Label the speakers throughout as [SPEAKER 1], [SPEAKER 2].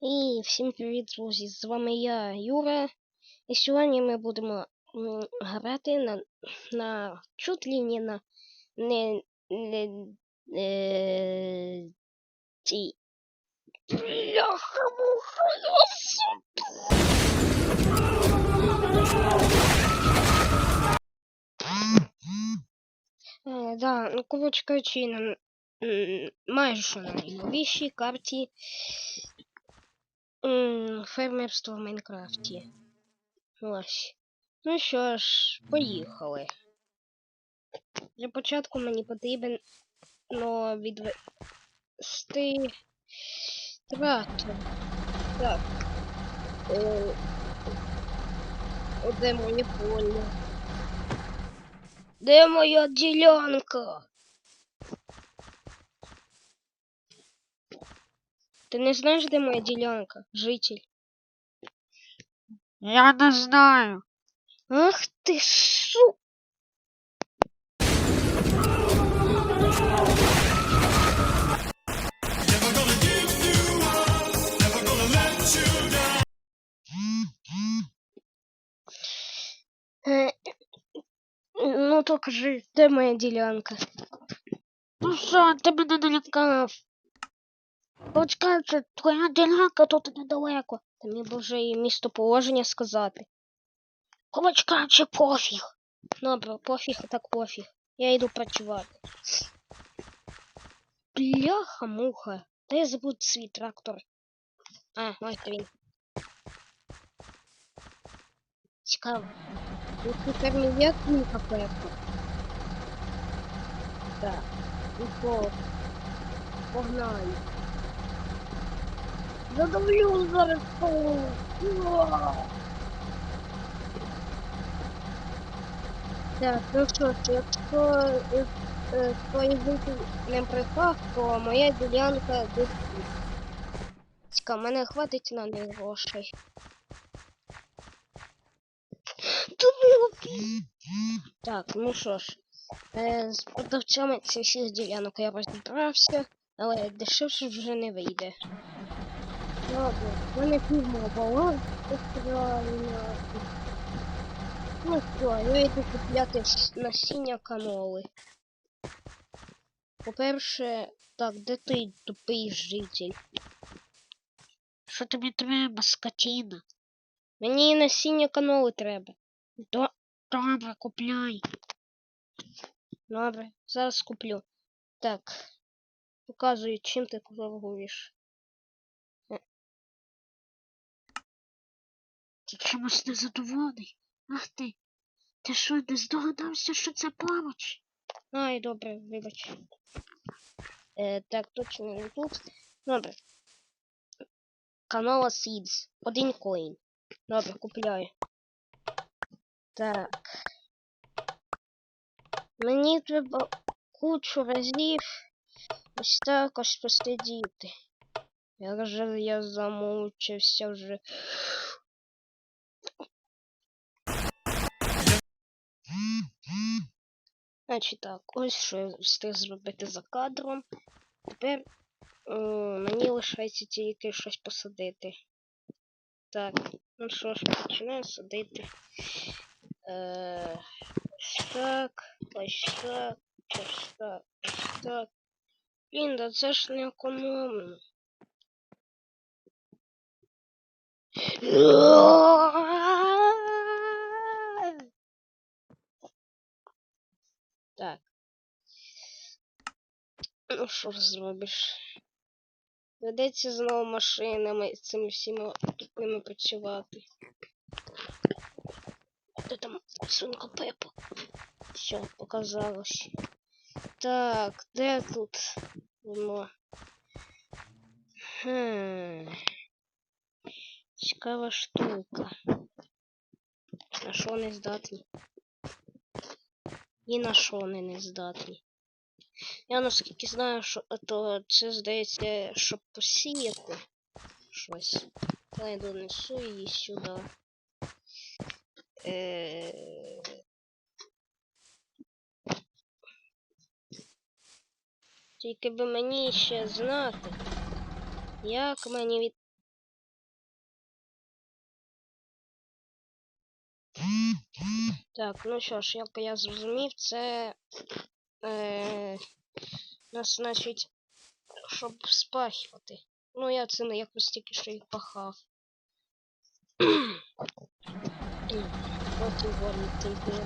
[SPEAKER 1] І всім привіт, друзі! З вами я, Юра. І сьогодні ми будемо м, грати на, на чуть ли не на не, не, е, цій бляха муха Е, да, ну на м, майже на найновішій карті фермерство в Майнкрафті. Ось. Ну що ж, поїхали. Для початку мені потрібен ну, відвести трактор. Так. Е, де моє поле? Де моя ділянка? Ти не знаєш, де моя ділянка, житель?
[SPEAKER 2] Я не знаю.
[SPEAKER 1] Ах ти шу! Е, Ну то кажи, де моя ділянка?
[SPEAKER 2] Ну що, ти мене не лякав? Почекай, це твоя ділянка тут недалеко.
[SPEAKER 1] Та мені б вже і містоположення сказати.
[SPEAKER 2] Кулачка чи пофіг.
[SPEAKER 1] Добре, пофіг, так пофіг. Я йду працювати. Бляха, муха. Та я забув свій трактор. А, ось він. Цікаво. Ну, тепер не є кулька пепа. Так. Ну? Погнали. Задавлю зараз кого. Так, ну що ж, якщо е, е, твої житель не брехав, то моя ділянка десь тут. Мене хватить на них грошей. Так, ну що ж, е, з продавцями цих всіх ділянок я розібрався, але дешевше вже не вийде. Ладно, в мене баланс, правильно. Ну що, я йду купляти насіння каноли. По-перше, так, де той тупий житель?
[SPEAKER 2] Що тобі треба, скотіна?
[SPEAKER 1] Мені насіння каноли треба.
[SPEAKER 2] До... Добре, купляй.
[SPEAKER 1] Добре, зараз куплю. Так. Показую, чим ти торгуєш.
[SPEAKER 2] Ти чимось незадоволений? Ах ти. Ти що, не здогадався, що це поруч?
[SPEAKER 1] Ай, добре, вибач. Е, так, точно не тут. Добре. Канола Seeds. Один коін. Добре, купляю. Так. Мені треба кучу разів ось так ось посидіти. Як же я замучився вже. Значить так, ось що я встиг зробити за кадром. Тепер е, мені лишається тільки щось посадити. Так, ну що ж, починаю садити. Е, ось так, ось так, ось так, ось так. Блін, да це ж не економно. Так. Ну що ж зробиш? Ведеться знову машинами з цими всіма тупими працювати. Де там свинка Пепа? Все, показалось. Так, де тут воно? Хм. Цікава штука. На що не здатні? І на що вони не здатні? Я наскільки знаю, що то це здається, щоб посіяти щось. Я донесу її сюди. Е... Тільки би мені ще знати, як мені від. Так, ну що ж, як я зрозумів, це е, нас, значить, щоб спахувати. Ну, я це не якось тільки що їх пахав. Потім волі тільки.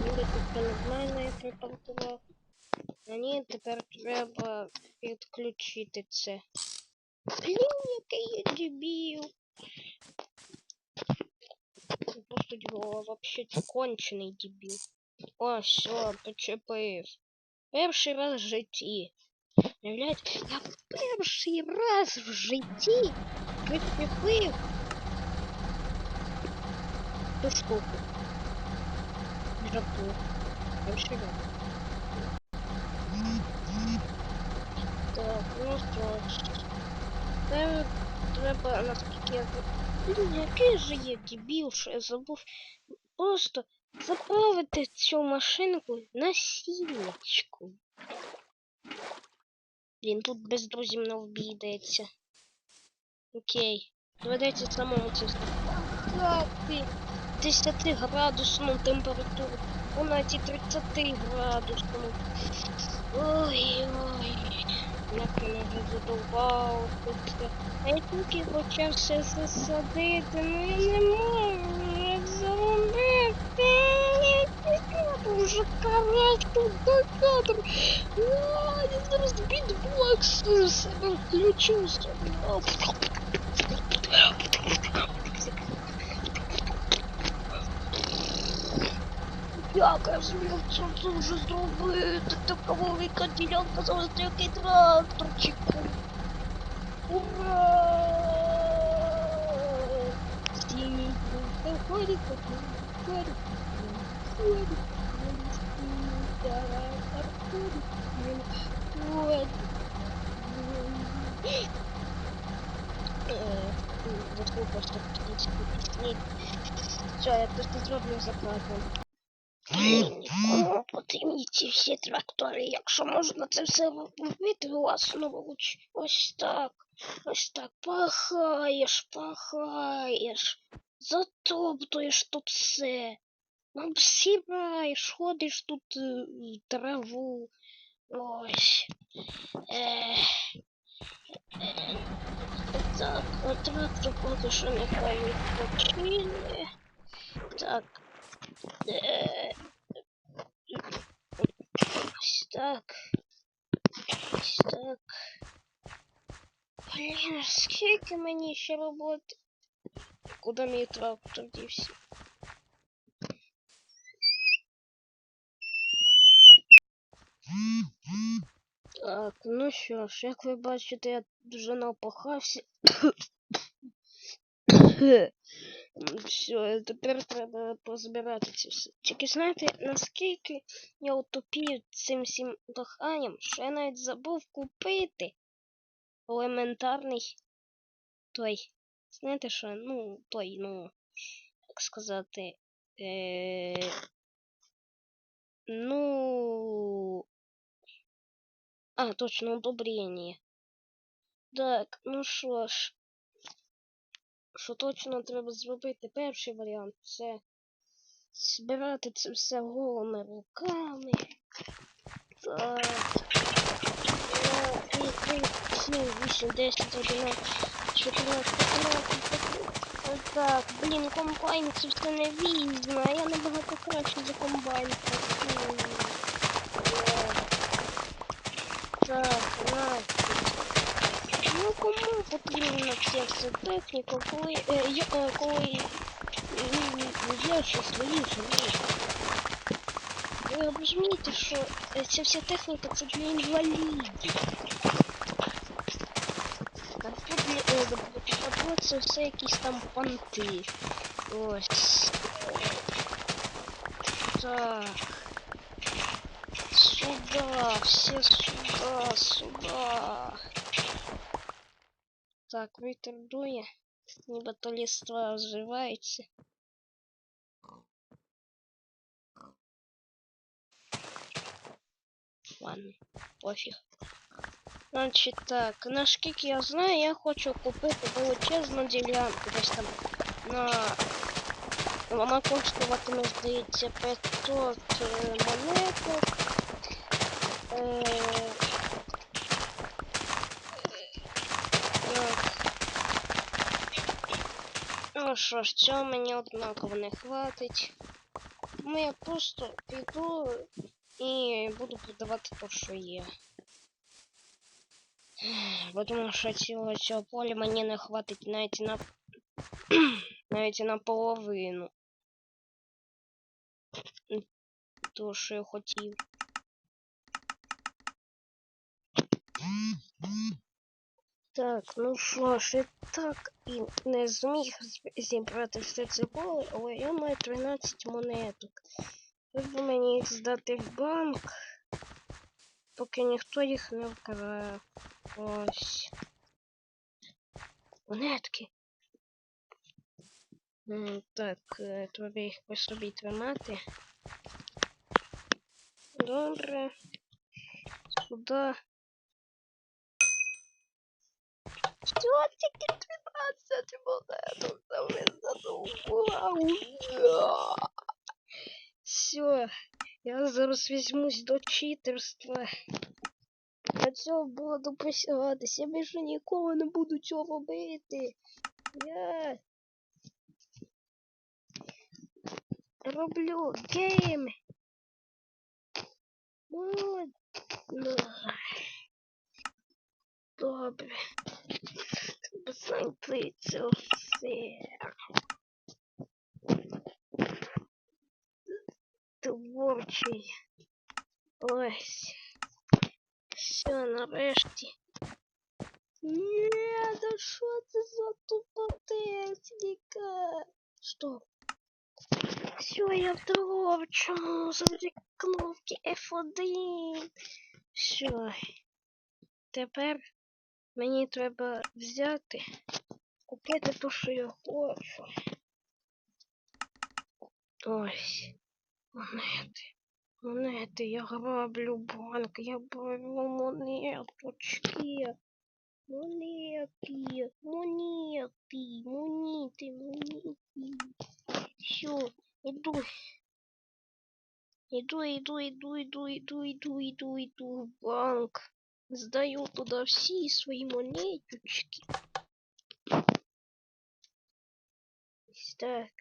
[SPEAKER 1] Люди тут нормально я припаркував. Мені тепер треба підключити це. Блін, який я дебіл. Ну, Просто дебіл, вообще кончений дебіл. О, все, почепив. Перший раз в житті. Уявляєте, я перший раз в житті причепив ту штуку. Не жартую. Перший раз. Так, ну що ж. Тепер треба, наскільки я зна- який же є дебіл, що я забув просто заправити цю машинку на сілечку. Блін, тут без друзів не обійдеться. Окей. Доведеться самому це збирати 10 градусну температуру. Понад 30 градусну. Ой-ой. Як мене вже задовбало це. А я тільки почав все засадити, ну я не можу як зробити. Я вже карать тут до кадру. А, я зараз бітбокс себе включу собі. Як я зміг це дуже зробити? Така велика ділянка зараз який тракторчику. Ура! Синий круг ходит, ходит, ходит, ходит, Заслухав, що птички пісні. Все, я просто зроблю закладом. Нікому потрібні ці всі трактори, якщо можна це все робити власноруч. Ось так. Ось так. Пахаєш, пахаєш. Затоптуєш тут все. Обсираєш, ходиш тут е, в траву. Ось. Е, е, так, трактор поки що нехай відпочине. Так. Е, ось так. Ось так. Блін, скільки мені ще роботи? Куди мій трактор дівся? Так, ну що ж, як ви бачите, я дуже напахався. Все, тепер треба позбирати це все. Тільки знаєте, наскільки я утопів цим всім коханням, що я навіть забув купити елементарний той. Знаєте що? Ну, той, ну, як сказати. Е... Ну. А, точно, удобрение. Так, ну що ж. Що точно треба зробити? Перший варіант це збирати це все голими руками. Так. 3, 7, 8, 10, 11, 14, 15, Так, блін, комбайн це все не візьме, я набагато краще за комбайн. Так, на. Ну кому потрібна ця вся техніка, коли е, я, е, коли е, я ще свої живу. Ви розумієте, що е, ця вся техніка це для інвалідів. це все якісь там понти. Ось. Так. Сюда, все сюда, сюда. Так, вітер дує. Ніби то листва оживається. Ладно, пофиг Значить так, наскільки я знаю, я хочу купити величезну ділянку десь там на. Вона коштуватиме, здається, 500 е, монеток. Е, так. Ну що ж, цього мені однаково не хватить. Тому я просто піду і буду продавати те, що є. Бо тому що цього, цього поля мені не хватить навіть на навіть на половину. Того, що я хотів. Так, ну що ж, і так і не зміг зібрати все це поле, але я маю 13 монеток. Треба мені їх здати в банк, поки ніхто їх не вкрав. Ось. Монетки. Так, треба їх по собі тримати. Добре. Сюди. Що тільки 12 монеток там не задовбав. Все, я зараз візьмусь до читерства. Я цього буду присягатись. Я більше ніколи не буду цього робити. Я роблю гейм. Ну. Добре. Треба знайти це все. Творчий. Ось. Все, нарешті. Ні, да що це за тупа техніка? Стоп. Все, я в творчому завдяки кнопки F1. Все. Тепер мені треба взяти, купити те, що я хочу. Ось. Монети. Монети, я граблю банк, я беру монеточки. Монети, монети, монети, монети. Все, иду. Иду, иду, иду, иду, иду, иду, иду, иду в банк. Сдаю туда все свои монеточки. Так.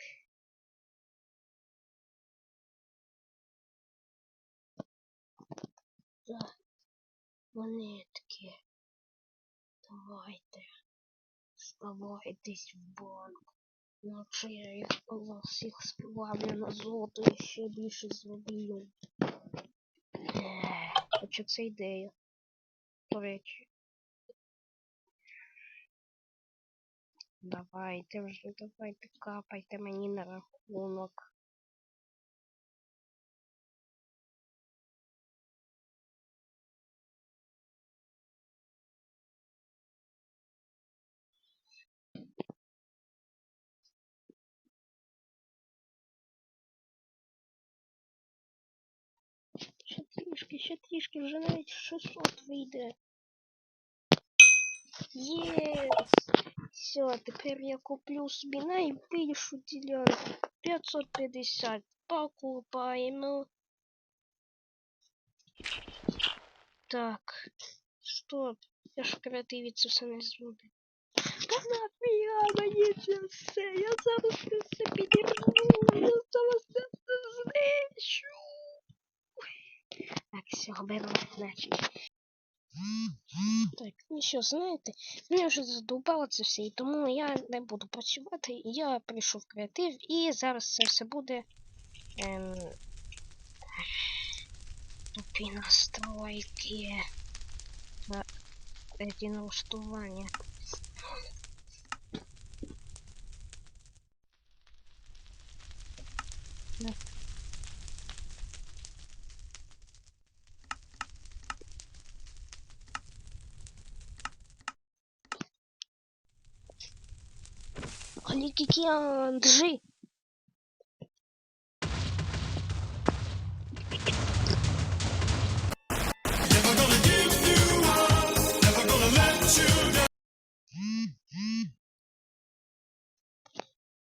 [SPEAKER 1] Так. Монетки. Давайте. Ставайтесь в банк. Інакше я їх вас всіх сплавлю на золото і ще більше зроблю. Хоча це ідея. До речі. Давайте вже, давайте капайте мені на рахунок. трішки, ще трішки, вже навіть 600 вийде. Єс! Все, тепер я куплю собі найбільшу ділянку. 550. Покупаємо. Так. Стоп. Я ж креативі це все не зроблю. Та нафіга мені це все? Я зараз це все підірву. Так, беру, значить. Так, ну що, знаєте, мені вже це все, і тому я не буду працювати. Я прийшов в креатив і зараз це все буде. Ем... Тупі настройки. Ці налаштування. Ну. Великий Кенджи.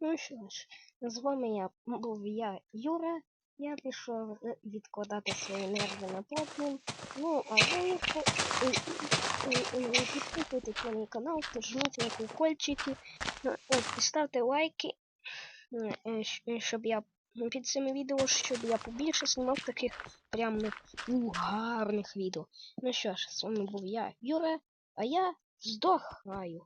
[SPEAKER 1] Ну що ж, з вами я був я Юра. Я пішов е, відкладати свої нерви на потім. Ну, а ви е, е, підписуйтесь на мій канал, жміть на колокольчики, ставте лайки, щоб я під цими відео, щоб я побільше знімав таких прям ну, гарних відео. Ну що ж, з вами був я, Юра, а я здохаю.